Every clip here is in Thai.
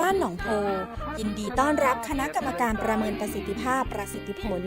บ้านหนองโพ ยินดีต้อนรับคณะกรรมการประเมินประสิทธิภาพประสิทธิผล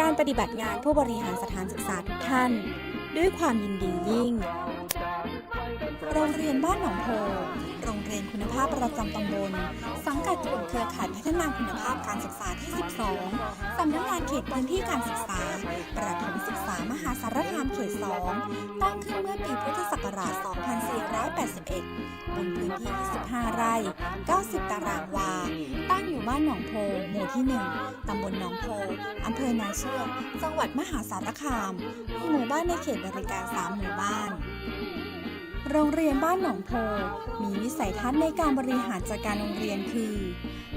การปฏิบัติงานผู้บริหารสถานศึกษาทุกท่าน ด้วยความยินดียิ่ง โรงเรียนบ้านหนองโพ โรงเรียนคุณภาพประจำตำบล สังกัดกลุ่มเครือข่ายพัฒนาคุณภาพการศึกษาที่ 12 สำนักงานเขตพื้นที่การศึกษา ประถมศึกษามหาสารคามเขต 2 ตั้งขึ้นเมื่อปีพุทธศักราช 2481 บนพื้นที่ 25 ไร่ 90 ตารางวา ตั้งอยู่บ้านหนองโพ หมู่ที่ 1 ตำบลหนองโพ อำเภอนาเชือก จังหวัดมหาสารคาม มีหมู่บ้านในเขตบริการ 3 หมู่บ้าน โรงเรียนบ้านหนองโพ มีวิสัยทัศน์ในการบริหารจัดการโรงเรียนคือ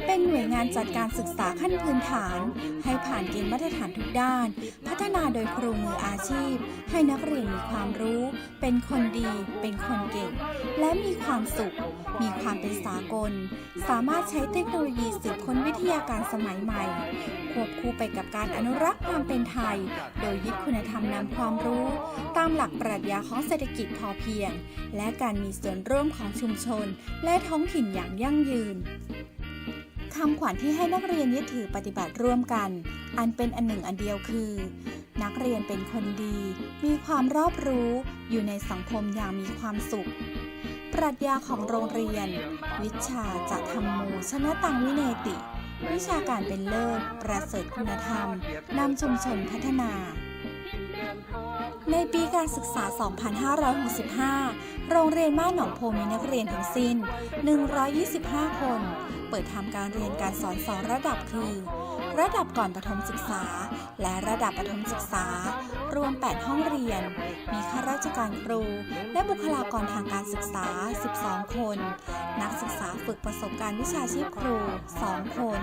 เป็นหน่วยงานจัดการศึกษาขั้นพื้นฐาน ให้ผ่านเกณฑ์มาตรฐานทุกด้าน พัฒนาโดยครูมืออาชีพ ให้นักเรียนมีความรู้ เป็นคนดี เป็นคนเก่ง และมีความสุข มีความเป็นสากล สามารถใช้เทคโนโลยีสืบค้นวิทยาการสมัยใหม่ ควบคู่ไปกับการอนุรักษ์ความเป็นไทย โดยยึดคุณธรรมนำความรู้ ตามหลักปรัชญาของเศรษฐกิจพอเพียง และการมีส่วนร่วมของชุมชน และท้องถิ่นอย่างยั่งยืน คำขวัญที่ให้นักเรียนยึดถือปฏิบัติร่วมกัน อันเป็นอันหนึ่งอันเดียวคือ นักเรียนเป็นคนดี มีความรอบรู้อยู่ในสังคมอย่างมีความสุข ปรัชญาของโรงเรียน วิชาจะทำมูชนะตังวิเนติ วิชาการเป็นเลิศ ประเสริฐคุณธรรมนำชุมชนพัฒนาในปีการศึกษา 2565 โรงเรียนบ้านหนองโพมีนักเรียนทั้งสิ้น 125 คน เปิดทำการเรียนการสอนสองระดับคือ ระดับก่อนประถมศึกษา และระดับประถมศึกษา รวม 8 ห้องเรียน มีข้าราชการครู และบุคลากรทางการศึกษา 12 คน นักศึกษาฝึกประสบการณ์วิชาชีพครู 2 คน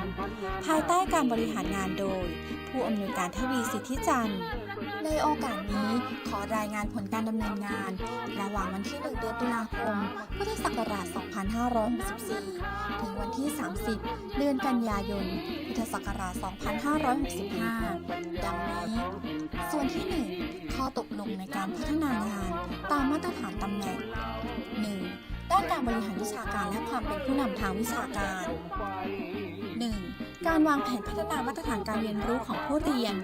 ภายใต้การบริหารงานโดย ผู้อำนวยการทวีสิทธิจันทร์ในโอกาสนี้ขอรายงานผลการดำเนินงาน ระหว่างวันที่ 1 เดือนตุลาคม พุทธศักราช 2564 ถึงวันที่ 30 เดือนกันยายน พุทธศักราช2565 ดังนี้ ส่วนที่ 1 ข้อตกลงในการพัฒนางานตามมาตรฐานตำแหน่ง 1. ด้านการบริหารวิชาการและความเป็นผู้นำทางวิชาการ 1. การวางแผนพัฒนามาตรฐานการเรียนรู้ของผู้เรียน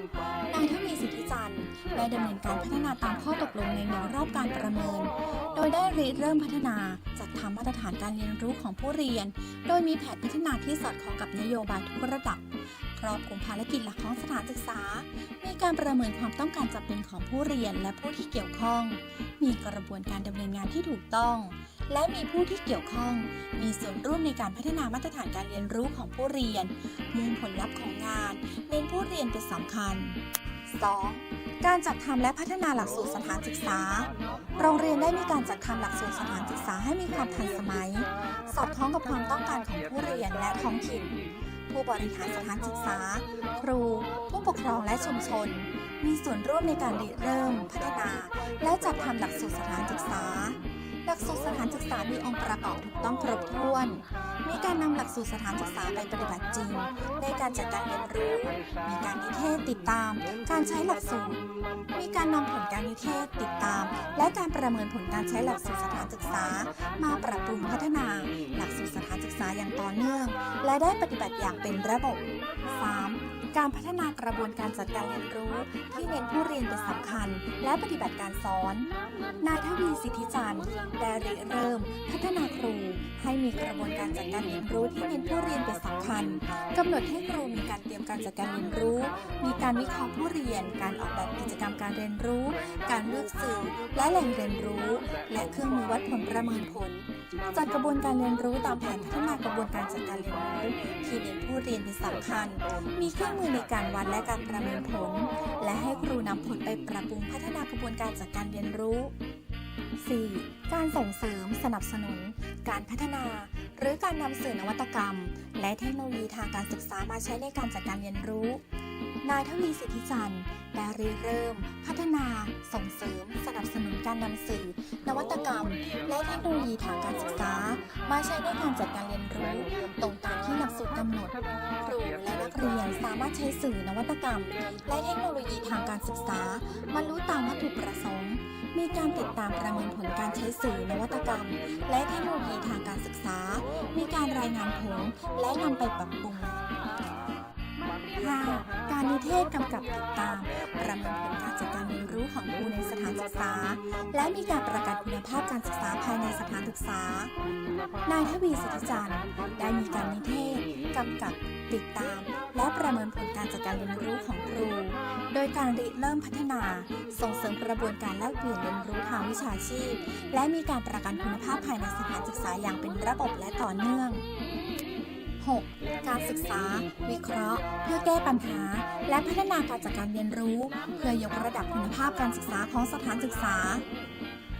นายทวีสิทธิจันทร์ได้ดำเนินการพัฒนาตามข้อตกลงในหนึ่งรอบการประเมิน โดยได้ริเริ่มพัฒนาจัดทำมาตรฐานการเรียนรู้ของผู้เรียน โดยมีแผนพัฒนาที่สอดคล้องกับนโยบายทุกระดับ ครอบคลุมภารกิจหลักของสถานศึกษา มีการประเมินความต้องการจำเป็นของผู้เรียนและผู้ที่เกี่ยวข้อง มีกระบวนการดำเนินงานที่ถูกต้อง และมีผู้ที่เกี่ยวข้อง มีส่วนร่วมในการพัฒนามาตรฐานการเรียนรู้ของผู้เรียน มุ่งผลลัพธ์ของงานเน้นผู้เรียนเป็นสำคัญ 2. การจัดทำและพัฒนาหลักสูตรสถานศึกษา โรงเรียนได้มีการจัดทำหลักสูตรสถานศึกษาให้มีความทันสมัย สอดคล้องกับความต้องการของผู้เรียนและท้องถิ่น ผู้บริหารสถานศึกษา ครู ผู้ปกครองและชุมชน มีส่วนร่วมในการริเริ่ม พัฒนา และจัดทำหลักสูตรสถานศึกษา หลักสูตรสถานศึกษามีองค์ประกอบถูกต้องครบถ้วน มีการนำหลักสูตรสถานศึกษาไปปฏิบัติจริง ในการจัดการเรียนรู้ มีการนิเทศติดตาม การใช้หลักสูตรมีการ นำผลการนิเทศติดตาม และการประเมินผลการใช้หลักสูตรสถานศึกษา มาปรับปรุงพัฒนาหลักสูตรสถานศึกษาอย่างต่อเนื่อง และได้ปฏิบัติอย่างเป็นระบบ 3. การพัฒนากระบวนการจัดการเรียนรู้ที่เน้นผู้เรียนเป็นสำคัญ และปฏิบัติการสอน นาทวีสิทธิจันทร์ได้ริเริ่ม พัฒนาครู ให้มีกระบวนการจัดการเรียนรู้ที่เน้นผู้เรียนเป็นสำคัญกำหนดให้ครูมีการเตรียมการจัดการเรียนรู้ มีการวิเคราะห์ผู้เรียน การออกแบบกิจกรรมการเรียนรู้ การเลือกสื่อ และแหล่งเรียนรู้ และเครื่องมือวัดผลประเมินผลจัดกระบวนการเรียนรู้ตามแผนพัฒนากระบวนการจัดการเรียนรู้ที่เน้นผู้เรียนเป็นสำคัญ มีเครื่องมือในการวัดและการประเมินผล และให้ครูนำผลไปปรับปรุงพัฒนากระบวนการจัดการเรียนรู้ 4. การส่งเสริมสนับสนุน การพัฒนา หรือการนำสื่อนวัตกรรม และเทคโนโลยีทางการศึกษามาใช้ในการจัดการเรียนรู้ นายทวีสิทธิจันทร์ได้ริเริ่ม พัฒนา ส่งเสริม สนับสนุนการนำสื่อ นวัตกรรม และเทคโนโลยีทางการศึกษา มาใช้ในการจัดการเรียนรู้ ตรงตามที่หลักสูตรกำหนด ครูและนักเรียนสามารถใช้สื่อนวัตกรรม และเทคโนโลยีทางการศึกษาบรรลุตามวัตถุประสงค์ มีการติดตามประเมินผลการใช้สื่อนวัตกรรม และเทคโนโลยีทางการศึกษา มีการรายงานผลและนำไปปรับปรุง 5. การนิเทศกำกับติดตาม ประเมินผลการจัดการ รู้ของครูในสถานศึกษา และมีการประกันคุณภาพการศึกษาภายในสถานศึกษา นายทวีสิทธิจันทร์ได้มีการนิเทศกำกับติดตาม และประเมินผลการจัดการเรียนรู้ของครู โดยการริเริ่มพัฒนา ส่งเสริมกระบวนการแลกเปลี่ยนเรียนรู้ทางวิชาชีพ และมีการประกันคุณภาพภายในสถานศึกษาอย่างเป็นระบบและต่อเนื่อง 6. การศึกษา วิเคราะห์ เพื่อแก้ปัญหา และพัฒนาการจัดการเรียนรู้ เพื่อยกระดับคุณภาพการศึกษาของสถานศึกษา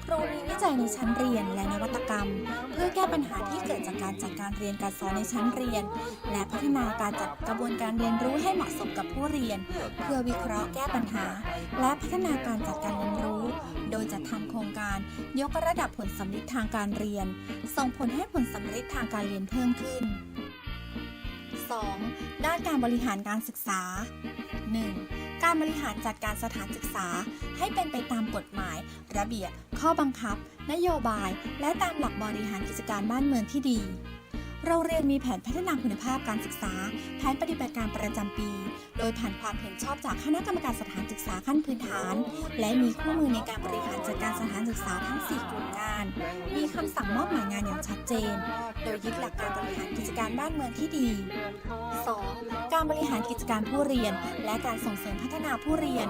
ครูมีวิจัยในชั้นเรียนและนวัตกรรม เพื่อแก้ปัญหาที่เกิดจากการจัดการเรียนการสอนในชั้นเรียน และพัฒนาการจัดกระบวนการเรียนรู้ให้เหมาะสมกับผู้เรียน เพื่อวิเคราะห์แก้ปัญหา และพัฒนาการจัดการเรียนรู้ โดยจัดทำโครงการยกระดับผลสำลิดทางการเรียน ส่งผลให้ผลสำลิดทางการเรียนเพิ่มขึ้น 2. ด้านการบริหารการศึกษา 1. การบริหารจัดการสถานศึกษา ให้เป็นไปตามกฎหมาย ระเบียบ ข้อบังคับ นโยบาย และตามหลักบริหารกิจการบ้านเมืองที่ดี เราเรียนมีแผนพัฒนาคุณภาพการศึกษา แผนปฏิบัติการประจำปี โดยผ่านความเห็นชอบจากคณะกรรมการสถานศึกษาขั้นพื้นฐาน และมีคู่มือในการบริหารจัดการสถานศึกษาทั้ง 4 กลุ่มงาน มีคำสั่งมอบหมายงานอย่างชัดเจน โดยยึดหลักการบริหารกิจการบ้านเมืองที่ดี 2. การบริหารกิจการผู้เรียน และการส่งเสริมพัฒนาผู้เรียน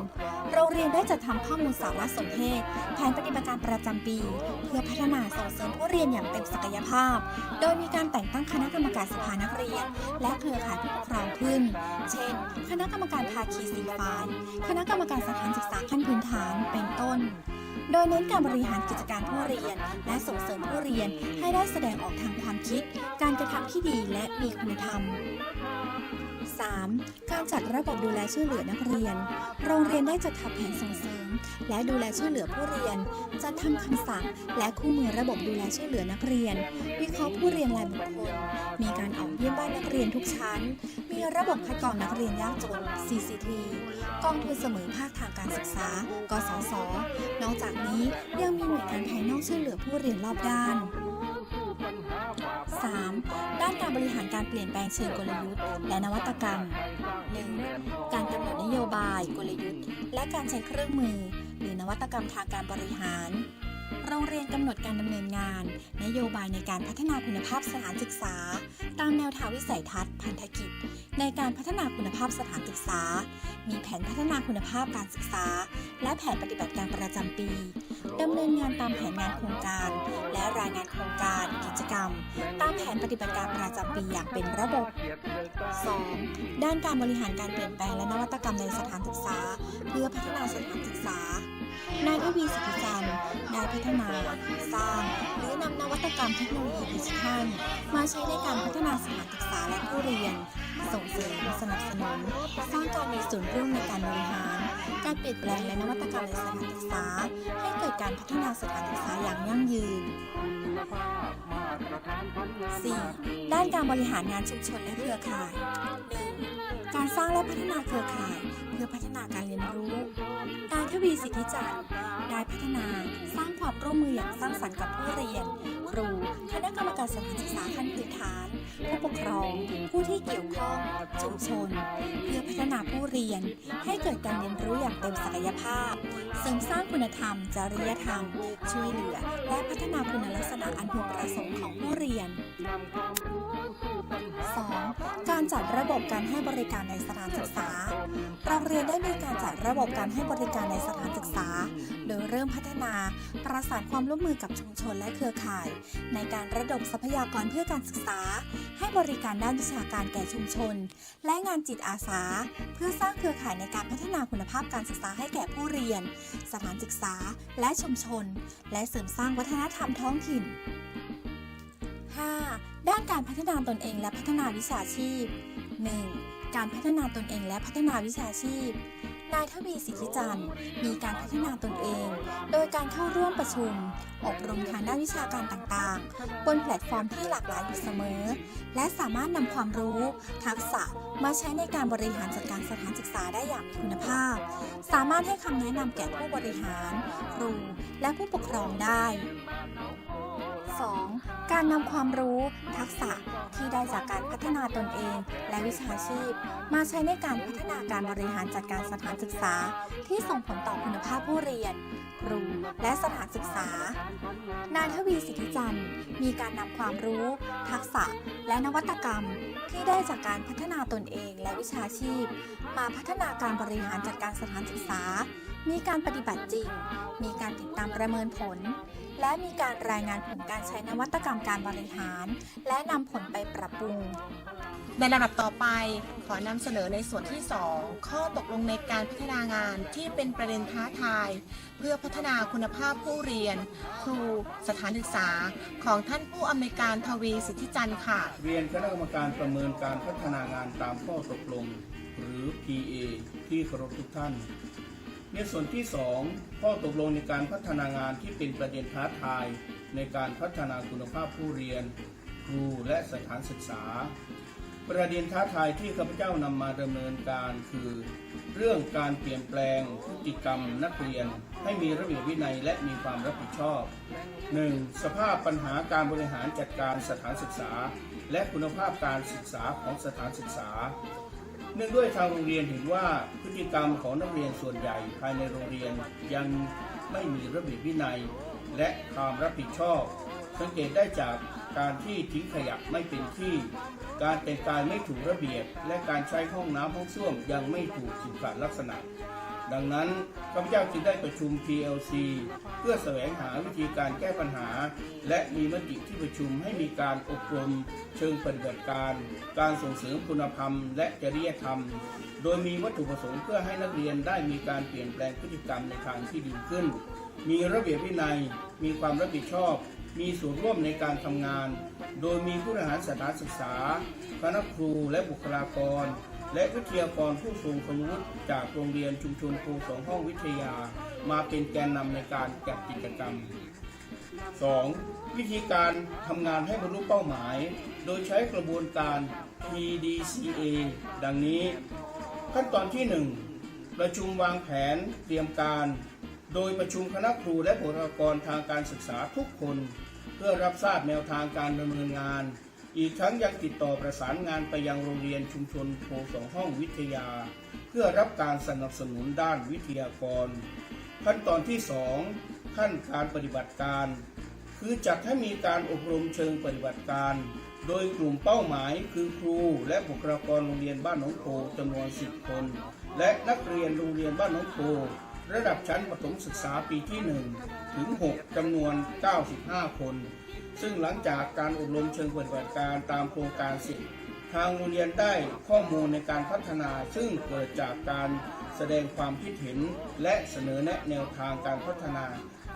โรงเรียนได้จัดทำข้อมูลสารสนเทศ แผนปฏิบัติการประจำปี เพื่อพัฒนาส่งเสริมผู้เรียนอย่างเต็มศักยภาพ โดยมีการแต่งตั้งคณะกรรมการสภานักเรียน และเครือข่ายผู้ปกครองขึ้น เช่น คณะกรรมการภาคีสีฝ่ายคณะกรรมการสถานศึกษาขั้นพื้นฐาน เป็นต้น โดยเน้นการบริหารกิจการผู้เรียน และส่งเสริมผู้เรียนให้ได้แสดงออกทางความคิด การกระทำที่ดีและมีคุณธรรม 3. การจัดระบบดูแลช่วยเหลือนักเรียน โรงเรียนได้จัดทำแผนส่งเสริม และดูแลช่วยเหลือผู้เรียน จัดทำคำสั่ง และคู่มือระบบดูแลช่วยเหลือนักเรียน วิเคราะห์ผู้เรียนรายบุคคล มีการออกเยี่ยมบ้านนักเรียนทุกชั้น มีระบบคัดกรองนักเรียนยากจน CCT กองทุนเสมอภาคทางการศึกษา กสศนอกจากนี้ยังมีหน่วยงานภายนอกช่วยเหลือผู้เรียนรอบด้าน 3. านการบริหารการเปลี่ยนแปลงเชิงกลยุทธ์ และนวัตกรรม 1. การกำหนดนโยบาย กลยุทธ์ และการใช้เครื่องมือ หรือนวัตกรรมทางการบริหาร โรงเรียนกำหนดการดำเนินงาน นโยบายในการพัฒนาคุณภาพสถานศึกษา ตามแนวทางวิสัยทัศน์พันธกิจ ในการพัฒนาคุณภาพสถานศึกษา มีแผนพัฒนาคุณภาพการศึกษา และแผนปฏิบัติการประจำปีดำเนินงานตามแผนงานโครงการ และรายงานโครงการ กิจกรรม ตามแผนปฏิบัติการประจำปีอย่างเป็นระบบ 2. ด้านการบริหารการเปลี่ยนแปลงและนวัตกรรมในสถานศึกษา เพื่อพัฒนาสถานศึกษา นายทวีสิทธิจันทร์ได้พัฒนา สร้าง หรือนำนวัตกรรมเทคโนโลยีดิจิทัล มาใช้ในการพัฒนาสถานศึกษาและผู้เรียน ส่งเสริมสนับสนุน สร้างการมีส่วนร่วมในการบริหาร การเปลี่ยนแปลงและนวัตกรรมในสถานศึกษา ให้เกิดการพัฒนาสถานศึกษาอย่างยั่งยืน 4. ด้านการบริหารงานชุมชนและเครือข่าย และพัฒนาเครือข่าย เพื่อพัฒนาการเรียนรู้ นายทวีสิทธิจันทร์ได้พัฒนาสร้างความร่วมมืออย่างสร้างสรรค์กับผู้เรียน ครูคณะกรรมการสถานศึกษาขั้นพื้นฐาน ผู้ปกครอง ผู้ที่เกี่ยวข้อง ชุมชน เพื่อพัฒนาผู้เรียน ให้เกิดการเรียนรู้อย่างเต็มศักยภาพ เสริมสร้างคุณธรรม จริยธรรม ช่วยเหลือ และพัฒนาคุณลักษณะอันพึงประสงค์ของผู้เรียน 2. การจัดระบบการให้บริการในสถานศึกษา โรงเรียนได้มีการจัดระบบการให้บริการในสถานศึกษา โดยเริ่มพัฒนาประสานความร่วมมือกับชุมชนและเครือข่าย ในการระดมทรัพยากรเพื่อการศึกษา ให้บริการด้านวิชาการแก่ชุมชน และงานจิตอาสา เพื่อสร้างเครือข่ายในการพัฒนาคุณภาพการศึกษาให้แก่ผู้เรียน สถานศึกษาและชุมชน และเสริมสร้างวัฒนธรรมท้องถิ่น 5. ด้านการพัฒนาตนเองและพัฒนาวิชาชีพ 1. การพัฒนาตนเองและพัฒนาวิชาชีพ นายทวีสิทธิจันทร์มีการพัฒนาตนเอง โดยการเข้าร่วมประชุม อบรมทางด้านวิชาการต่างๆ บนแพลตฟอร์มที่หลากหลายอยู่เสมอ และสามารถนำความรู้ ทักษะมาใช้ในการบริหารจัดการสถานศึกษาได้อย่างมีคุณภาพ สามารถให้คำแนะนำแก่ผู้บริหาร ครู และผู้ปกครองได้ 2. การนำความรู้ ทักษะที่ได้จากการพัฒนาตนเอง และวิชาชีพ มาใช้ในการพัฒนาการบริหารจัดการสถานศึกษา ที่ส่งผลต่อคุณภาพผู้เรียน ครู และสถานศึกษา นายทวีสิทธิจันทร์ มีการนำความรู้ ทักษะ และนวัตกรรม ที่ได้จากการพัฒนาตนเองและวิชาชีพ มาพัฒนาการบริหารจัดการสถานศึกษา มีการปฏิบัติจริง มีการติดตามประเมินผล และมีการรายงานผลการใช้นวัตกรรมการบริหาร และนำผลไปปรับปรุง ในลำดับต่อไปขอนำเสนอในส่วนที่ 2 ข้อตกลงในการพัฒนางานที่เป็นประเด็นท้าทาย เพื่อพัฒนาคุณภาพผู้เรียน ครู สถานศึกษา ของท่านผู้อำนวยการทวีสิทธิจันทร์ค่ะ เรียนคณะกรรมการประเมินการพัฒนางานตามข้อตกลง หรือ PA ที่เคารพทุกท่าน ในส่วนที่ 2 ข้อตกลงในการพัฒนางานที่เป็นประเด็นท้าทาย ในการพัฒนาคุณภาพผู้เรียน ครูและสถานศึกษา ประเด็นท้าทายที่ข้าพเจ้านำมาดำเนินการคือ เรื่องการเปลี่ยนแปลงพฤติกรรมนักเรียน ให้มีระเบียบวินัยและมีความรับผิดชอบ 1. สภาพปัญหาการบริหารจัดการสถานศึกษา และคุณภาพการศึกษาของสถานศึกษา นื่องด้วยทางโรงเรียนเห็นว่าพฤติกรรมของนักเรียนส่วนใหญ่ภายในโรงเรียนยังไม่มีระเบียบวินัย และความรับผิดชอบ สังเกตได้จากการที่ทิ้งขยะไม่เป็นที่ การแต่งกายไม่ถูกระเบียบ และการใช้ห้องน้ำห้องส้วมยังไม่ถูกสุขลักษณะ ดังนั้นข้าพเจ้าจึงได้ประชุม PLC เพื่อแสวงหาวิธีการแก้ปัญหา และมีมติที่ประชุมให้มีการอบรมเชิงปฏิบัติการ การส่งเสริมคุณธรรม และจริยธรรม โดยมีวัตถุประสงค์เพื่อให้นักเรียนได้มีการเปลี่ยนแปลงพฤติกรรมในทางที่ดีขึ้น มีระเบียบวินัย มีความรับผิดชอบ มีส่วนร่วมในการทำงาน โดยมีผู้บริหารสถานศึกษา คณะครูและบุคลากร และวิทยากรผู้ทรงคุณวุฒิจากโรงเรียนชุมชนครูสองห้องวิทยา มาเป็นแกนนำในการจัดกิจกรรม 2. วิธีการทำงานให้บรรลุเป้าหมาย โดยใช้กระบวนการ PDCA ดังนี้ ขั้นตอนที่ 1 ประชุมวางแผนเตรียมการ โดยประชุมคณะครูและบุคลากรทางการศึกษาทุกคน เพื่อรับทราบแนวทางการดำเนินงาน อีกทั้งยังติดต่อประสานงานไปยังโรงเรียนชุมชนโพสองห้องวิทยา เพื่อรับการสนับสนุนด้านวิทยากร ขั้นตอนที่ 2 ขั้นการปฏิบัติการ คือจัดให้มีการอบรมเชิงปฏิบัติการ โดยกลุ่มเป้าหมายคือครูและบุคลากรโรงเรียนบ้านหนองโพจำนวน 10 คน และนักเรียนโรงเรียนบ้านหนองโพระดับชั้นประถมศึกษาปีที่ 1 ถึง 6จำนวน 95 คน ซึ่งหลังจากการอบรมเชิงปฏิบัติการตามโครงการเสร็จทางโรงเรียนได้ข้อมูลในการพัฒนา ซึ่งเกิดจากการแสดงความคิดเห็น และเสนอแนะแนวทางการพัฒนา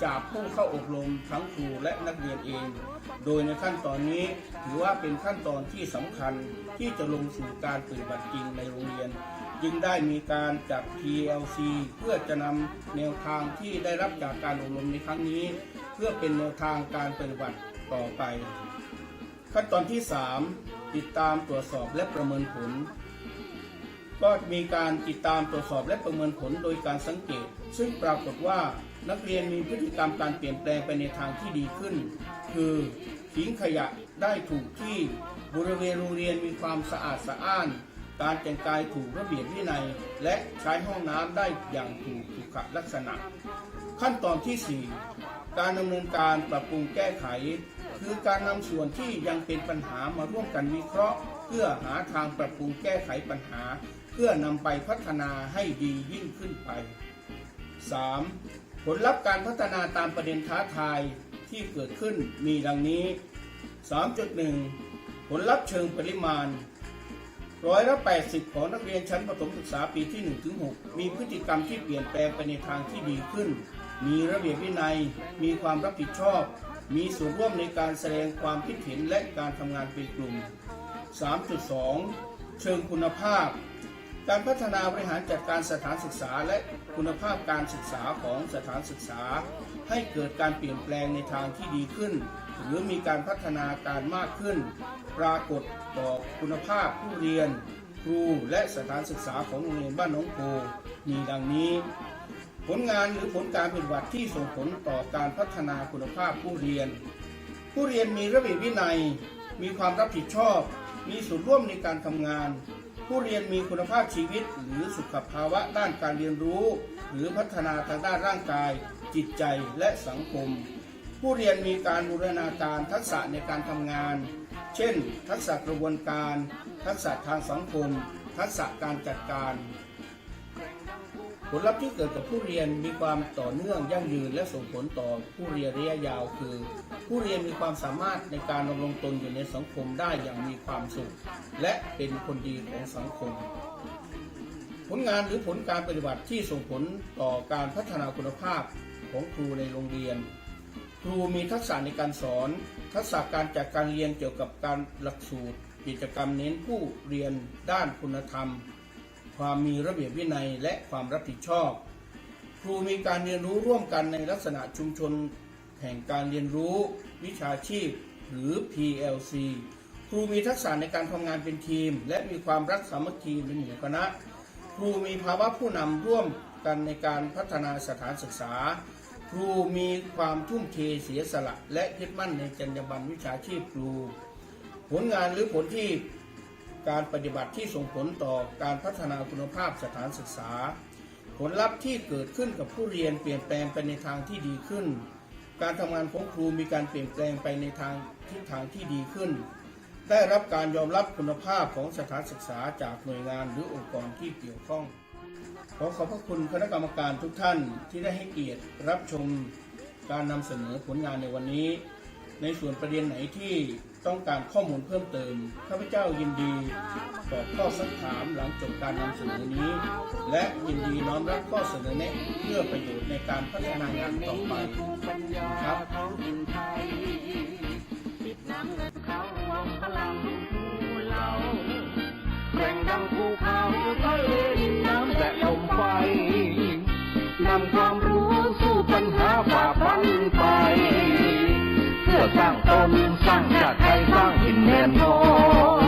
จากผู้เข้าอบรมทั้งครูและนักเรียนเอง โดยในขั้นตอนนี้ถือว่าเป็นขั้นตอนที่สำคัญที่จะลงสู่การปฏิบัติจริงในโรงเรียน จึงได้มีการจัด PLC เพื่อจะนำแนวทางที่ได้รับจากการอบรมในครั้งนี้ เพื่อเป็นแนวทางการปฏิบัติ ต่อไป ขั้นตอนที่ 3 ติดตามตรวจสอบและประเมินผล ก็มีการติดตามตรวจสอบและประเมินผลโดยการสังเกต ซึ่งปรากฏว่านักเรียนมีพฤติกรรมการเปลี่ยนแปลงไปในทางที่ดีขึ้น คือทิ้งขยะได้ถูกที่บริเวณโรงเรียนมีความสะอาดสะอ้าน การแต่งกายถูกระเบียบวินัย และใช้ห้องน้ำได้อย่างถูกสุขลักษณะ ขั้นตอนที่ 4 การดำเนินการปรับปรุงแก้ไข คือการนำส่วนที่ยังเป็นปัญหามาร่วมกันวิเคราะห์ เพื่อหาทางปรับปรุงแก้ไขปัญหา เพื่อนำไปพัฒนาให้ดียิ่งขึ้นไป 3. ผลลัพธ์การพัฒนาตามประเด็นท้าทายที่เกิดขึ้นมีดังนี้ 3.1 ผลลัพธ์เชิงปริมาณร้อยละ80 ของนักเรียนชั้นประถมศึกษาปีที่1ถึง6มีพฤติกรรมที่เปลี่ยนแปลงไปในทางที่ดีขึ้น มีระเบียบวินัย มีความรับผิดชอบ มีส่วนร่วมในการแสดงความคิดเห็นและการทำงานเป็นกลุ่ม 3.2 เชิงคุณภาพ การพัฒนาบริหารจัดการสถานศึกษา และคุณภาพการศึกษาของสถานศึกษา ให้เกิดการเปลี่ยนแปลงในทางที่ดีขึ้น หรือมีการพัฒนาการมากขึ้น ปรากฏต่อคุณภาพผู้เรียน ครูและสถานศึกษาของโรงเรียนบ้านหนองโพมีดังนี้ ผลงานหรือผลการปฏิบัติที่ส่งผลต่อการพัฒนาคุณภาพผู้เรียน ผู้เรียนมีระเบียบวินัย มีความรับผิดชอบ มีส่วนร่วมในการทำงาน ผู้เรียนมีคุณภาพชีวิต หรือสุขภาวะด้านการเรียนรู้ หรือพัฒนาทางด้านร่างกาย จิตใจและสังคม ผู้เรียนมีการบูรณาการทักษะในการทำงาน เช่น ทักษะกระบวนการ ทักษะทางสังคม ทักษะการจัดการ ลลัพธ์ที่เกิดกับผู้เรียนมีความต่อเนื่องยั่งยืนและส่งผลต่อผู้เรียนระยะยาวคือ ผู้เรียนมีความสามารถในการดำรงตนอยู่ในสังคมได้อย่างมีความสุข และเป็นคนดีของสังคม ผลงานหรือผลการปฏิบัติที่ส่งผลต่อการพัฒนาคุณภาพของครูในโรงเรียน ครูมีทักษะในการสอน ทักษะการจัดการเรียนเกี่ยวกับการหลักสูตร กิจกรรมเน้นผู้เรียนด้านคุณธรรม ความมีระเบียบวินัยและความรับผิดชอบ ครูมีการเรียนรู้ร่วมกันในลักษณะชุมชนแห่งการเรียนรู้วิชาชีพหรือ PLC ครูมีทักษะในการทำงานเป็นทีม และมีความรักสามัคคีในหมู่คณะ ครูมีภาวะผู้นำร่วมกันในการพัฒนาสถานศึกษา ครูมีความทุ่มเทเสียสละ และยึดมั่นในจรรยาบรรณวิชาชีพครู ผลงานหรือผลที่ การปฏิบัติที่ส่งผลต่อการพัฒนาคุณภาพสถานศึกษา ผลลัพธ์ที่เกิดขึ้นกับผู้เรียนเปลี่ยนแปลงไปในทางที่ดีขึ้น การทำงานของครูมีการเปลี่ยนแปลงไปในทางทิศทางที่ดีขึ้น ได้รับการยอมรับคุณภาพของสถานศึกษาจากหน่วยงานหรือองค์กรที่เกี่ยวข้องขอขอบพระคุณคณะกรรมการทุกท่านที่ได้ให้เกียรติรับชมการนำเสนอผลงานในวันนี้ ในส่วนประเด็นไหนที่ ต้องการข้อมูลเพิ่มเติม ข้าพเจ้ายินดีตอบข้อสักถามหลังจบการนำเสนอนี้ และยินดีน้อมรับข้อเสนอแนะเพื่อประโยชน์ในการพัฒนางานต่อไปครับ สร้างตนสร้างชาติไทยสร้างถิ่นแดนโน